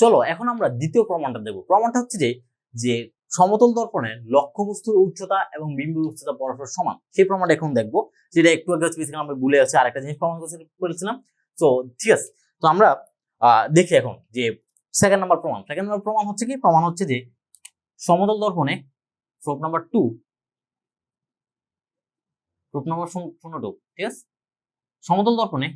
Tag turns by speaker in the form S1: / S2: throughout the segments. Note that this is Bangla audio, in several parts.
S1: চলো, এখন আমরা দ্বিতীয় প্রমাণটা দেব। প্রমাণটা হচ্ছে যে যে সমতল দর্পণের লক্ষ্যবস্তুর উচ্চতা এবং বিম্বের উচ্চতা পরস্পর সমান। সেই প্রমাণটা এখন দেখব। যেটা একটু আগে বেসিক্যালি আমরা ভুলে আছি, আরেকটা জিনিস প্রমাণ করতে বলেছিলাম তো, ঠিক আছে। তো আমরা দেখি এখন যে সেকেন্ড নাম্বার প্রমাণ। সেকেন্ড নাম্বার প্রমাণ হচ্ছে কি? প্রমাণ হচ্ছে যে সমতল দর্পণে proof number two proof number শূন্য টু ঠিক আছে? সমতল দর্পণে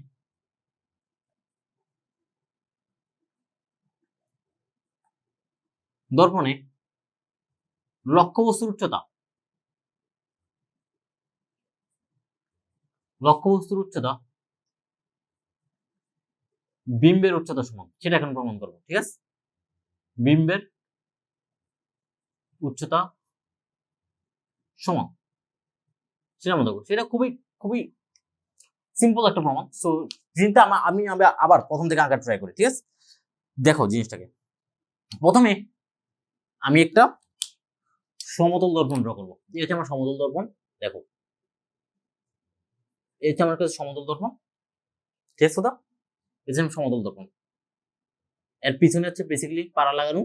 S1: দর্পণে লক্ষ্যবস্তুর উচ্চতা। লক্ষ্যবস্তুর উচ্চতা বিম্বের উচ্চতা সমান, সেটা এখন প্রমাণ করব, ঠিক আছে? বিম্বের উচ্চতা সমান, সেটা দেখব। সেটা খুবই খুবই সিম্পল একটা প্রমাণ। সো জিনিসটা আমা- আমি আবার- প্রথম থেকে আঁকা ট্রাই করি, ঠিক আছে? দেখো জিনিসটাকে। প্রথমে আমি একটা সমতল দর্পণ ড্র করব। এই হচ্ছে আমার সমতল দর্পণ, দেখো। এই হচ্ছে আমার কাছে সমতল দর্পণ। ঠিক আছে এই যে সমতল দর্পণ। এর পিছনে হচ্ছে বেসিক্যালি পাড়া লাগানো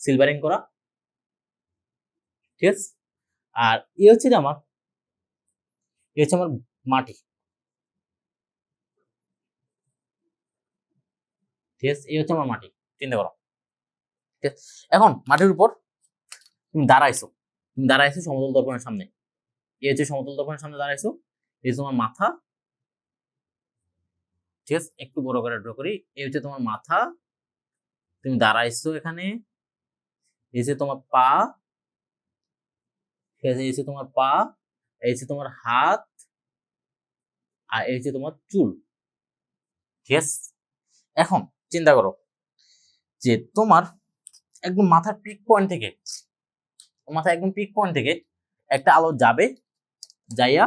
S1: সিলভারিং করা। ঠিক আছে? আর এ হচ্ছে আমার, এ হচ্ছে আমার মাটি। ঠিক আছে? এই হচ্ছে আমার মাটি। চিন্তা করো? এখন মাটির উপর তুমি দাঁড়াইছো। তুমি দাঁড়াইছো সমতল দর্পণের সামনে। এই হচ্ছে সমতল দর্পণের সামনে দাঁড়াইছো, এই তোমার মাথা, ঠিক আছে? একটু বড় করে ড্র করি। এই হচ্ছে তোমার মাথা, তুমি দাঁড়াইছো এখানে। এই হচ্ছে তোমার পা, ঠিক আছে? এই হচ্ছে তোমার পা, এই হচ্ছে তোমার হাত, আর এই হচ্ছে তোমার চুল, ঠিক আছে? এখন চিন্তা করো যে তোমার একদম মাথার পিক পয়েন্ট থেকে মাথা একদম পিক পয়েন্ট থেকে একটা আলো যাবে, যাইয়া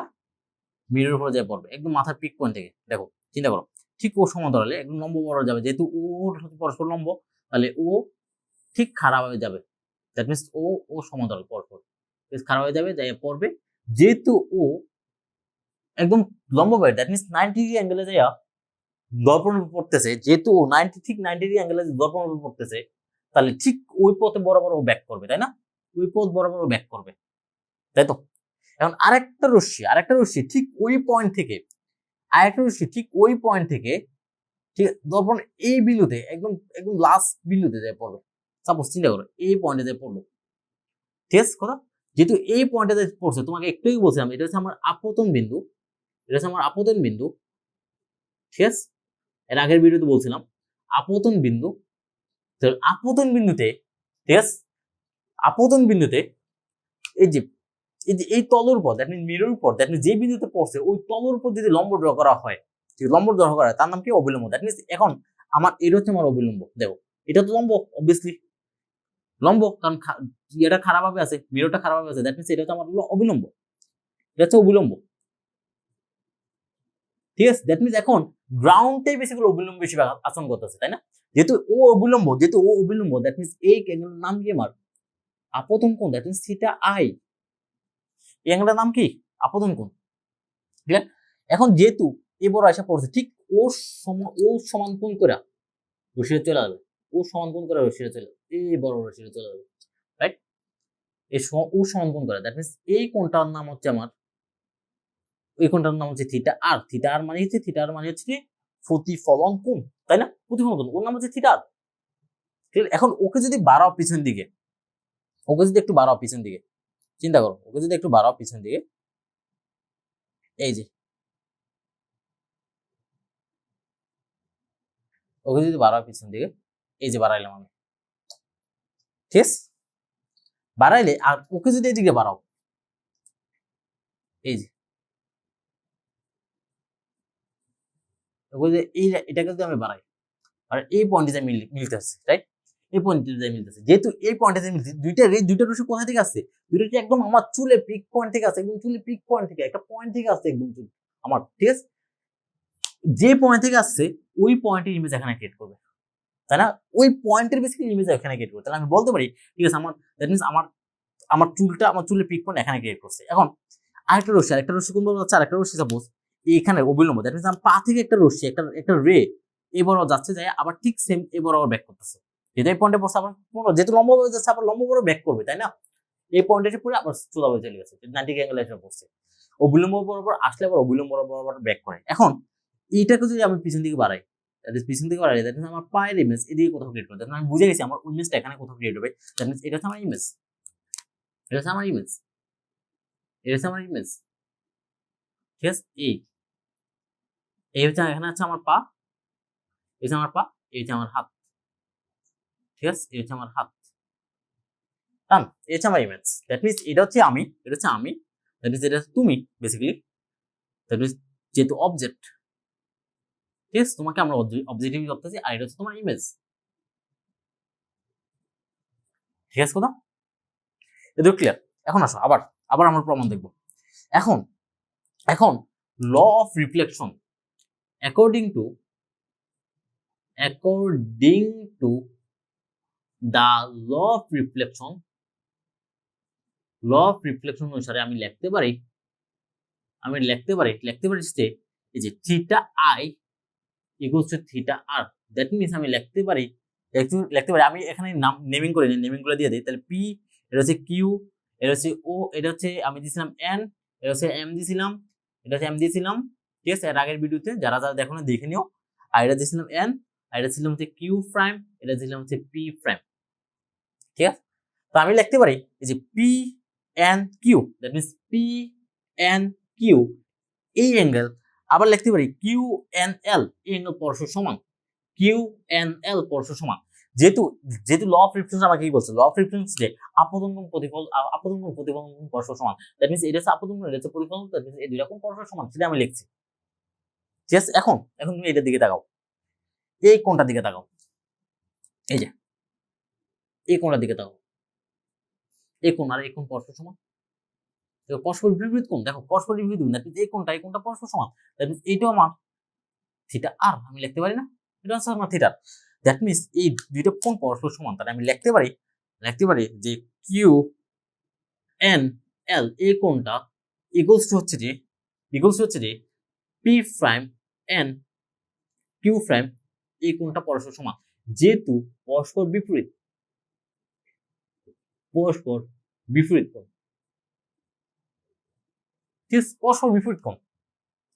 S1: মিরর উপরে যায় পড়বে, একদম মাথার পিক পয়েন্ট থেকে। দেখো, চিন্তা করো, ঠিক ও সমান্তরালে একদম লম্ব বড় যাবে, যেহেতু ওর সাথে পরস্পর লম্ব, তাহলে ও ঠিক খারাপ হয়ে যাবে। দ্যাট মিনস ও ও সমান্তরাল পরস্পর বেশ খারাপ হয়ে যাবে, যাইয়া পড়বে। যেহেতু ও একদম লম্ব পাবে দ্যাট মিনস নাইনটি ডিগ্রি অ্যাঙ্গেলে যাইয়া দর্পণ উপর পড়তেছে, যেহেতু ও নাইনটি ঠিক নাইনটি ডিগ্রি অ্যাঙ্গেলে দর্পণ উপর পড়তেছে তাহলে ঠিক ওই পথে বরাবর ও ব্যাক করবে, তাই না? ওই পথ বরাবর ও ব্যাক করবে, তাই তো? এখন আরেকটা রশ্মি আরেকটা রশ্মি, ঠিক ওই পয়েন্ট থেকে, আরেকটা রশ্মি, ঠিক ওই পয়েন্ট থেকে, ঠিক দর্পণ এই বিলুতে একদম একদম লাস্ট বিলুতে যায় পড়বে সাপোজ চিন্তা করো, এই পয়েন্টে যায় পড়ল, ঠিক আছে কথা? যেহেতু এই পয়েন্টে যায় পড়ছে, তোমাকে একটুই বলছিলাম, এটা হচ্ছে আমার আপতন বিন্দু, এটা হচ্ছে আমার আপতন বিন্দু, ঠিক আছে? এর আগের ভিডিওতে বলছিলাম, আপতন বিন্দু তো আপতন বিন্দুতে, ঠিক আছে? আপতন বিন্দুতে এই যে এই যে এই তলের উপর দ্যাট মিন মিরর উপর দ্যাট মিন যে বিন্দুতে পড়ছে, ওই তলের উপর যদি লম্ব ড্র করা হয় ঠিক লম্ব ড্র করা হয়, তার নাম কি? অবিলম্ব। দ্যাট মিনস এখন আমার, এটা হচ্ছে আমার অবিলম্ব। দেখো, এটা তো লম্ব অবভিয়াসলি লম্ব, কারণ এটা খারাপ ভাবে আছে মিররটা খারাপ ভাবে আছে দ্যাট মিনস এটা হচ্ছে আমার অবিলম্ব। এটা হচ্ছে অবিলম্ব। ঠিক আছে? দ্যাট মিনস এখন গ্রাউন্ডটাই বেসিক্যালি অবিলম্ব হিসেবে আ- আচরণ করতেছে, তাই না? যেহেতু ও অবিলম্ব, যেহেতু ও অবিলম্ব দ্যাট মিনস এই অ্যাঙ্গেলের নাম কি আমার আপতন কোণ দ্যাট মিনস থিটা আই এই অ্যাঙ্গেলটার নাম কি? আপতন কোণ। ঠিক আছে এখন যেহেতু এ বড় আসা পড়ছে, ঠিক ও সমান ও সমান কোণ করে রশিরে চলে যাবে ও সমান কোণ করে রশিরে চলে যাবে এই বড় রশিরে চলে যাবে রাইট এই ও সমান কোণ করে দ্যাট মিনস এই কোণটার নাম হচ্ছে আমার, এই কোণটার নাম হচ্ছে থিটা আর থিটা আর মানে হচ্ছে থিটা আর মানে হচ্ছে কি? প্রতিফলন কোণ। তাই না? প্রতিফলন। কোণ ওর নাম হচ্ছে থিটা? এখন ওকে যদি বাড়াও পিছন দিকে, ওকে যদি একটু বাড়াও পিছন দিকে, চিন্তা করো, ওকে যদি একটু বাড়াও পিছন দিকে, এই যে, ওকে যদি বাড়াও পিছন দিকে, এই যে বাড়াইলাম আমি। ঠিক আছে? বাড়াইলে আর ওকে যদি এদিকে বাড়াও, এই যে এই এটাকে যদি আমি বাড়াই আর এই পয়েন্টে যা মিল- মিলতেছে রাইট এই পয়েন্টে যা মিলতেছে যেহেতু এই পয়েন্টে যা মিলতেছে দুইটা রে, দুইটা রশ্মি কোথা থেকে আসছে? দুইটা একদম আমার চুলে পিক পয়েন্ট থেকে আসছে, একদম চুলে পিক পয়েন্ট থেকে, একটা পয়েন্ট থেকে আসছে একদম চুল, আমার, ঠিক আছে? যে পয়েন্ট থেকে আসছে, ওই পয়েন্টের ইমেজ এখানে ক্রিয়েট করবে, তাই না? ওই পয়েন্টের বেসিক্যালি ইমেজ এখানে ক্রিয়েট করবে, তাহলে আমি বলতে পারি, ঠিক আছে, আমার দ্যাট মিনস আমার আমার চুলটা, আমার চুলের পিক পয়েন্ট এখানে ক্রিয়েট করছে, এখন আরেকটা রশ্মি আরেকটা রশ্মি কোন হচ্ছে আরেকটা রশ্মি সাপোজ এখানে অবিলম্ব দ্যাট মিনস পা থেকে একটা রশ্মি, একটা একটা রে এ বরাবর যাচ্ছে যায়, আবার ঠিক সেম এ বরাবর ব্যাক করতেছে। যেহেতু এই পয়েন্টে পড়ছে, আবার যেহেতু লম্ব ভাবে যাচ্ছে, আবার লম্ব করে ব্যাক করবে, তাই না? এই পয়েন্টে এসে পড়ে আবার চোদা ভাবে চলে গেছে নাইনটি অ্যাঙ্গেল এসে পড়ছে। অবিলম্ব বরাবর আসলে আবার অবিলম্ব বরাবর ব্যাক করে। এখন, এইটাকে যদি আমি পিছন দিকে বাড়াই পিছন দিকে বাড়াই দ্যাট আমার পায়ের ইমেজ এদিকে কোথাও ক্রিয়েট করবে। দ্যাট আমি বুঝে গেছি, আমার ইমেজটা এখানে কোথাও ক্রিয়েট হবে। দ্যাট মিনস এটা হচ্ছে আমার ইমেজ এটা হচ্ছে আমার ইমেজ এটা হচ্ছে আমার ইমেজ ঠিক আছে? এই। এই হচ্ছে এখানে আছে আমার পা, এই হচ্ছে আমার পা, এই হচ্ছে আমার হাত। ঠিক আছে? এই হচ্ছে আমার হাত। ডান এই হচ্ছে আমার ইমেজ দ্যাট মিনস এটা হচ্ছে আমি, এটা হচ্ছে আমি দ্যাট মিনস এটা তুমি বেসিক্যালি দ্যাট মিনস যেহেতু অবজেক্ট ঠিক আছে? তোমাকে আমরা অবজেক্টিভ করতেছি আর এটা হচ্ছে তোমার ইমেজ ঠিক আছে কথা? এদের ক্লিয়ার এখন আসো, আবার আবার আমরা প্রমাণ দেখব। এখন এখন law of reflection according to according to the law of reflection law of reflection অনুসারে আমি লিখতে পারি, আমি লিখতে পারি লিখতে পারি যে, এই যে theta i equals to theta r that means আমি লিখতে পারি, লিখতে- পারি, আমি এখানে নাম নেমিং করে নিই নেমিংগুলো দিয়ে দিই, তাহলে পি এটা হচ্ছে কিউ এটা হচ্ছে ও এটা হচ্ছে আমি দিয়েছিলাম এন এটা হচ্ছে এম দিয়েছিলাম, এটা হচ্ছে এম দিয়েছিলাম ঠিক আছে? এর আগের ভিডিওতে যারা যারা দেখো না, দেখে নিও। আর এটা দিয়েছিলাম এন আর এটা ছিলাম হচ্ছে কিউ প্রাইম এটা দিলাম হচ্ছে পি প্রাইম ঠিক আছে? তো আমি লিখতে পারি, এই যে P N Q that means P N Q এই অ্যাঙ্গেল আবার লিখতে পারি কিউ এন এল এই অ্যাঙ্গেল পরস্পর সমান। কিউ এন এল পরশু সমান। যেহেতু যেহেতু ল অফ রিফ্লেকশন আমাকে কি বলছে? ল অফ রিফ্লেকশন যে আপতঙ্গন প্রতিফল আপতঙ্গন প্রতিফলন পরস্পর সমান। দ্যাট মিনস এটা হচ্ছে আপতঙ্গন এটা হচ্ছে প্রতিফলন দ্যাট মিনস এই দুই রকম পরস্পর সমান। সেটা আমি লিখছি। ঠিক আছে এখন এখন তুমি এটার দিকে তাকাও। এই কোনটার দিকে তাকাও। এই যে। এই কোনটার দিকে তাকাও। এই কোন আর এই কোন পরস্পর সমান। পরস্পর বিপরীত কোন দেখো, পরস্পর বিপরীত কোন এই কোনটা এই কোনটা পরস্পর সমান। এইটাও আমার থিটা আর আমি লিখতে পারি না? এটা হচ্ছে আমার থিটা দ্যাট মিনস এই দুইটা কোন পরস্পর সমান। তাহলে আমি লিখতে পারি লিখতে পারি যে কিউ এন এল এই কোনটা ইকুয়ালস টু হচ্ছে যে ইকুয়ালস টু হচ্ছে যে P prime N Q prime এই কোনটা পরস্পর সমান? যেহেতু পরস্পর বিপরীত। পরস্পর বিপরীত কোণ? পরস্পর বিপরীত কোণ।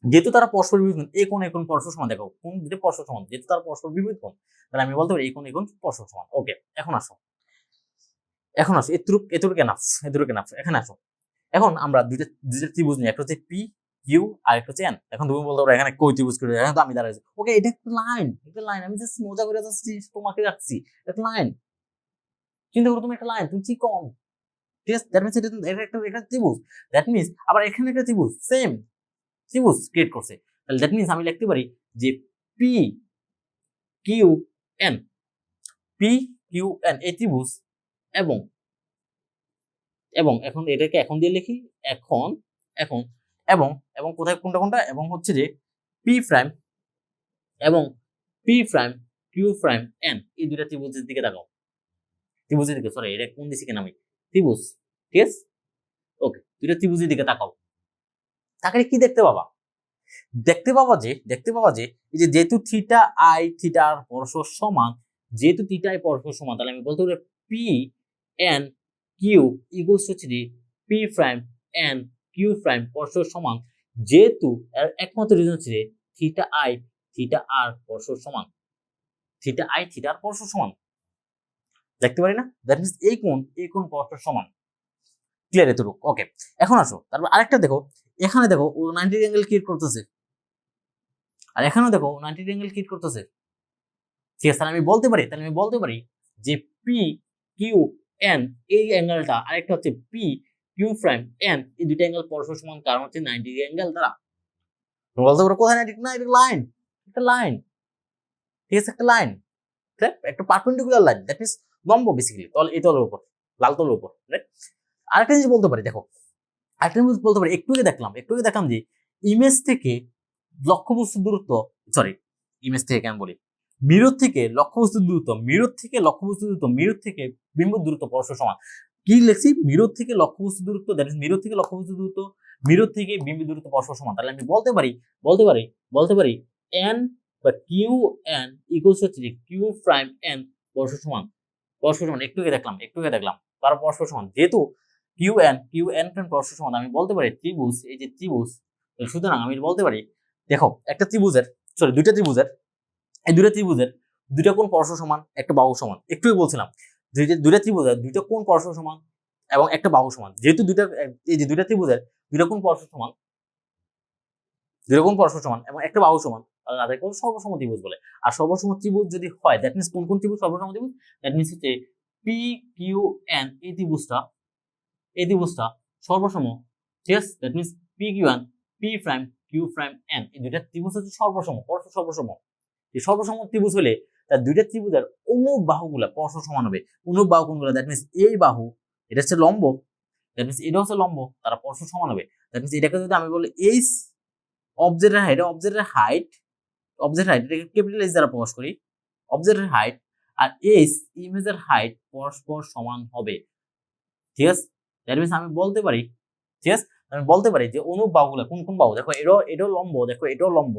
S1: যেহেতু তারা পরস্পর বিপরীত এই এই কোণ পরস্পর সমান, দেখো কোন দুটো পরস্পর সমান, যেহেতু তারা পরস্পর বিপরীত কোণ, তাহলে আমি বলতে পারি এই এই কোণ পরস্পর সমান। ওকে এখন আসো। এখন আসো, এতটুক, এতটুকু এনাফ এতটুকু এনাফ এখানে আসো। এখন আমরা দুইটা দুইটা ত্রিভুজ নিই, একটা হচ্ছে পি কিউ আর একটা এন এখন তুমি বলতে পারো, এখানে কই ত্রিভুজ করে এখন তো আমি দাঁড়াইছি ওকে এটা একটা লাইন একটা লাইন আমি জাস্ট মজা করে যাচ্ছি তোমাকে রাখছি একটা লাইন চিন্তা করো, তুমি একটা লাইন তুমি কি কম। ঠিক আছে? দ্যাট মিনস এটা একটা একটা ত্রিভুজ। দ্যাট মিনস আবার এখানে একটা ত্রিভুজ সেম ত্রিভুজ ক্রিয়েট করছে। তাহলে দ্যাট মিনস আমি লিখতে পারি যে P Q N P Q N এই ত্রিভুজ এবং এবং এখন এটাকে এখন দিয়ে লিখি, এখন এখন এবং এবং কোথায় কোনটা কোনটা? এবং হচ্ছে যে পি প্রাইম এবং P prime Q prime N এই দুইটা ত্রিভুজের দিকে তাকাও। ত্রিভুজের দিকে সরি এটা কোন দিকে কেন আমি? ত্রিভুজ, ঠিক আছে? ওকে দুইটা ত্রিভুজের দিকে তাকাও। তাকালে কি দেখতে পাবা? দেখতে পাবা যে, দেখতে পাবা যে, এই যে যেহেতু থিটা আই থিটা আর সমান, যেহেতু থিটা আই পরস্পর সমান, তাহলে আমি বলতে পারি পি এন কিউ ইকুয়ালস হচ্ছে P prime N Q prime পরস্পর সমান যেহেতু এর একমাত্র রিজন যে থিটা আই থিটা আর পরস্পর সমান। থিটা আই থিটা আর পরস্পর সমান। দেখতে পারি না? দ্যাট মিনস এই কোণ এই কোণ পরস্পর সমান। ক্লিয়ার এতটুকু? ওকে এখন আসো। তারপর আরেকটা দেখো। এখানে দেখো, ও নাইনটি অ্যাঙ্গেল ক্রিয়েট করতেছে। আর এখানেও দেখো, ও নাইনটি অ্যাঙ্গেল ক্রিয়েট করতেছে। ঠিক আছে, তাহলে আমি বলতে পারি, তাহলে আমি বলতে পারি যে পি কিউ এন এই অ্যাঙ্গেলটা আরেকটা হচ্ছে পি কিউ প্রাইম এন এই অ্যাঙ্গেল পরস্পর সমান কারণ হচ্ছে নাইনটি অ্যাঙ্গেল দ্বারা বলতে পারো, কোথায় নাইনটি না, এটা লাইন একটা লাইন ঠিক আছে, একটা লাইন একটা পারপেন্ডিকুলার লাইন দ্যাট মিনস লম্ব বেসিক্যালি তল, এই তলের উপর, লাল তলের উপর রাইট আরেকটা জিনিস বলতে পারি, দেখো। আরেকটা জিনিস বলতে পারি, একটু দেখলাম একটু দেখলাম যে ইমেজ থেকে লক্ষ্যবস্তুর দূরত্ব সরি ইমেজ থেকে কেন বলি? মিরর থেকে লক্ষ্যবস্তুর দূরত্ব মিরর থেকে লক্ষ্যবস্তুর দূরত্ব মিরর থেকে বিম্বুর দূরত্ব পরস্পর সমান। কি লিখছি? মিরর থেকে লক্ষ্যবস্তুর দূরত্ব দ্যাট ইজ মিরর থেকে লক্ষ্যবস্তুর দূরত্ব, মিরর থেকে বিম্বুর দূরত্ব পরস্পর সমান। তাহলে আমি বলতে পারি বলতে পারি বলতে পারি এন বা কিউ এন ইকুয়ালস হচ্ছে যে কিউ প্রাইম এন পরস্পর সমান পরস্পর সমান। একটু আগে দেখলাম, একটু দেখলাম তারা পরস্পর সমান। যেহেতু Q N Q N prime পরস্পর সমান, আমি বলতে পারি ত্রিভুজ, এই যে ত্রিভুজ সুতরাং আমি বলতে পারি, দেখো, একটা ত্রিভুজের সরি দুইটা ত্রিভুজের, এই দুইটা ত্রিভুজের দুইটা কোণ পরস্পর সমান, একটা বাহু সমান। একটুই বলছিলাম। দুইটা দুইটা ত্রিভুজের, দুইটা কোন পরস্পর সমান এবং একটা বাহু সমান। যেহেতু দুইটা, এই যে দুইটা ত্রিভুজের, দুইটা কোণ পরস্পর সমান, দুইটা কোণ পরস্পর সমান এবং একটা বাহু সমান, তাহলে তাদেরকে বলে সর্বসম ত্রিভুজ বলে। আর সর্বসম ত্রিভুজ যদি হয় দ্যাট মিনস কোন কোন ত্রিভুজ? সর্বসম ত্রিভুজ? দ্যাট মিনস হচ্ছে পি কিউ এন এই ত্রিভুজটা এই ত্রিভুজটা সর্বসম, ঠিক আছে? That means P Q N P prime Q prime N এই দুইটা ত্রিভুজ হচ্ছে সর্বসম, পরস্পর সর্বসম। এই সর্বসম ত্রিভুজ হলে তার দুইটা ত্রিভুজের অনুপ বাহুগুলা পরস্পর সমান হবে। অনুপ বাহু কোনগুলো? দ্যাট মিনস এই বাহু, এটা হচ্ছে লম্ব। দ্যাট মিনস এটা হচ্ছে লম্ব, তারা পরস্পর সমান হবে। দ্যাট মিনস এটাকে যদি আমি বলি এইচ অবজেক্টের হাইট অবজেক্টের হাইট অবজেক্ট হাইট এটাকে ক্যাপিটাল এইচ দ্বারা প্রকাশ করি। অবজেক্টের হাইট আর এইচ ইমেজের হাইট পরস্পর সমান হবে। ঠিক আছে দ্যাট মিনস আমি বলতে পারি ঠিক আছে আমি বলতে পারি যে অনুপ বাহুগুলো কোন কোন বাহু? দেখো এটাও এটাও লম্ব, দেখো এটাও লম্ব।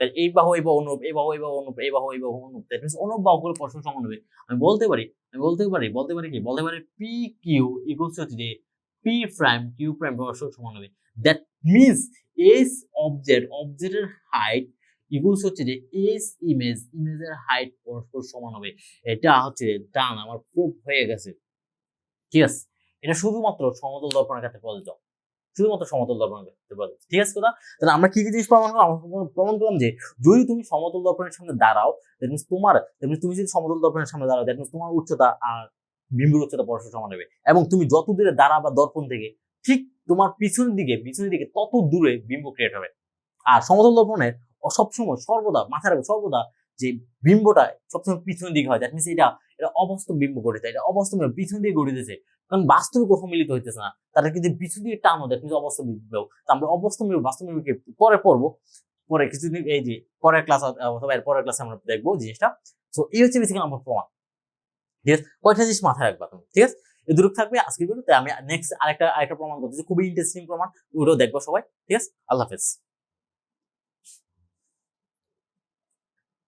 S1: তাহলে এই বাহু এই বাহু অনুপ এই বাহু এই বাহু অনুপ এই বাহু এই বাহু অনুপ দ্যাট মিনস অনুপ বাহুগুলো পরস্পর সমান হবে। আমি বলতে পারি, আমি বলতে পারি বলতে পারি কি? বলতে পারি পি কিউ ইকুয়ালস হচ্ছে যে পি প্রাইম কিউ প্রাইম পরস্পর সমান হবে। দ্যাট মিনস এস অবজেক্ট অবজেক্টের হাইট ইকুয়ালস হচ্ছে যে এস ইমেজ ইমেজের হাইট পরস্পর সমান হবে। এটা হচ্ছে ডান, আমার প্রুফ হয়ে গেছে। ঠিক আছে এটা শুধুমাত্র সমতল দর্পণের ক্ষেত্রে প্রযোজ্য। শুধুমাত্র সমতল দর্পণের ক্ষেত্রে প্রযোজ্য ঠিক আছে কথা? তাহলে আমরা কি কি জিনিস প্রমাণ করলাম? প্রমাণ করলাম যে যদি তুমি সমতল দর্পণের সামনে দাঁড়াও দ্যাট মিনস তোমার দ্যাট মিনস তুমি যদি সমতল দর্পণের সামনে দাঁড়াও দ্যাট মিনস তোমার উচ্চতা আর বিম্বুর উচ্চতা পরস্পর সমান হবে। এবং তুমি যত দূরে দাঁড়া বা দর্পণ থেকে ঠিক তোমার পিছনের দিকে পিছনের দিকে তত দূরে বিম্ব ক্রিয়েট হবে। আর সমতল দর্পণের সবসময় সর্বদা মাথায় রাখবে সর্বদা যে বিম্বটা সবসময় পিছনের দিকে হয়। দ্যাট মিনস এটা এটা অবাস্তব বিম্ব গঠিত। এটা নয়, পিছন দিয়ে গঠিতেছে কারণ বাস্তবে কোথাও মিলিত হইতেছে না। তারা কিন্তু পিছন দিয়ে টানো দ্যাট মিনস অবাস্তব বিম্ব তো আমরা অবাস্তব বিম্ব বাস্তব বিম্বকে পরে পড়ব। পরে কিছুদিন এই যে পরের ক্লাস অথবা এর পরের ক্লাসে আমরা দেখব জিনিসটা। তো এই হচ্ছে বেসিক্যালি আমার প্রমাণ। ঠিক আছে? কয়েকটা জিনিস মাথায় রাখবা তুমি? ঠিক আছে? এই দুটো থাকবে আজকের ভিডিওতে আমি নেক্সট আরেকটা আরেকটা প্রমাণ করতেছি। খুবই ইন্টারেস্টিং প্রমাণ। ওটাও দেখব সবাই। ঠিক আছে? আল্লাহ হাফেজ।